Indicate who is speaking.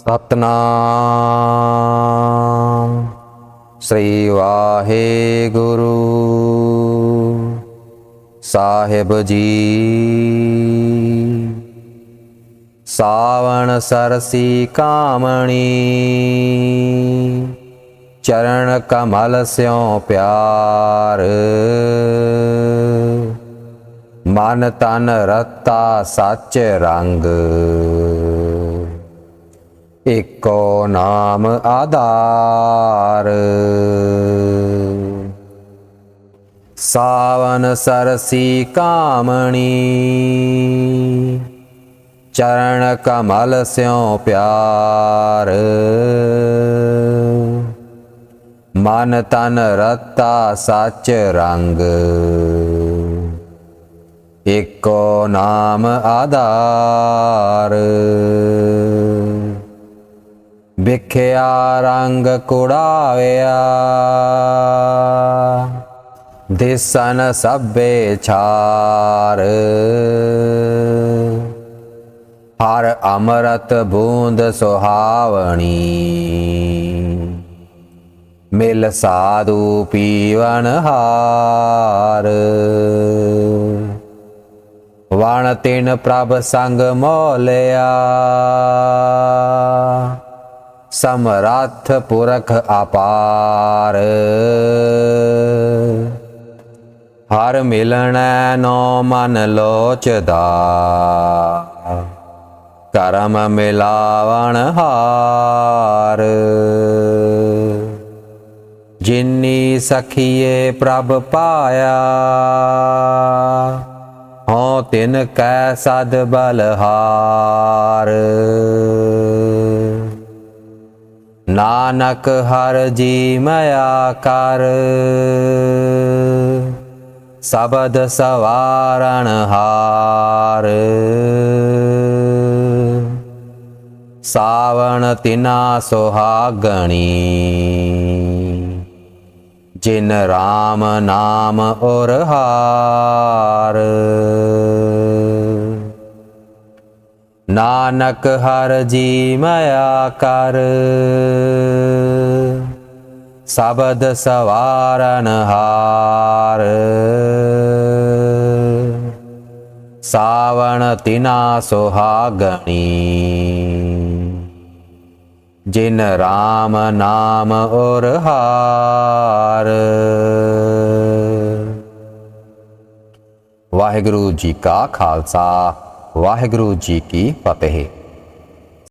Speaker 1: ਸਤਨਾਮ। ਸ੍ਰੀ ਵਾਹਿਗੁਰੂ। ਸਾਹਿਬ ਜੀ। ਸਾਵਣ ਸਰਸੀ ਕਾਮਣੀ। ਚਰਨ ਕਮਲ ਸਿਉ ਪਿਆਰ। ਮਨ ਤਨ ਰਤਾ ਸੱਚ ਰੰਗ। ਏਕੋ ਨਾਮ ਆਧਾਰ। ਸਾਵਨ ਸਰਸੀ ਕਾਮਣੀ, ਚਰਨ ਕਮਲ ਸਿਉ ਪਿਆਰ। ਮਨ ਤਨ ਰਤਾ ਸੱਚ ਰੰਗ। ਏਕੋ ਨਾਮ ਆਧਾਰ। ਵਿਖਿਆ ਰੰਗ ਕੁੜਾਵਿਆ। ਦਿਸਨ ਸਭੇ ਛਾਰ। ਹਰ ਅਮਰਤ ਬੂੰਦ ਸੁਹਾਵਣੀ। ਮਿਲ ਸਾਧੂ ਪੀਵਨ ਹਾਰ। ਵਣ ਤਿਨ ਪ੍ਰਭ ਸੰਗ ਮੋਲਿਆ। ਸਮਰੱਥ ਪੁਰਖ ਅਪਾਰ। ਹਰ ਮਿਲਣੈ ਨੋ ਮਨ ਲੋਚਦਾ। ਕਰਮ ਮਿਲਾਵਣ ਹਾਰ। ਜਿਨੀ ਸਖੀਏ ਪ੍ਰਭ ਪਾਇਆ ਹੋ ਤਿਨ ਕੈ ਸਦ ਬਲਹਾਰ। नानक हर जी मयाकार सबद सवारण हार। सावण तिना सोहागणी। जिन राम नाम और हार। नानक हर जी मया कर। सबद सवारन हार। सावण तिना सुहागणी जिन राम नाम और हार। वा जी का खालसा। ਵਾਹਿਗੁਰੂ ਜੀ ਕੀ ਫਤਿਹ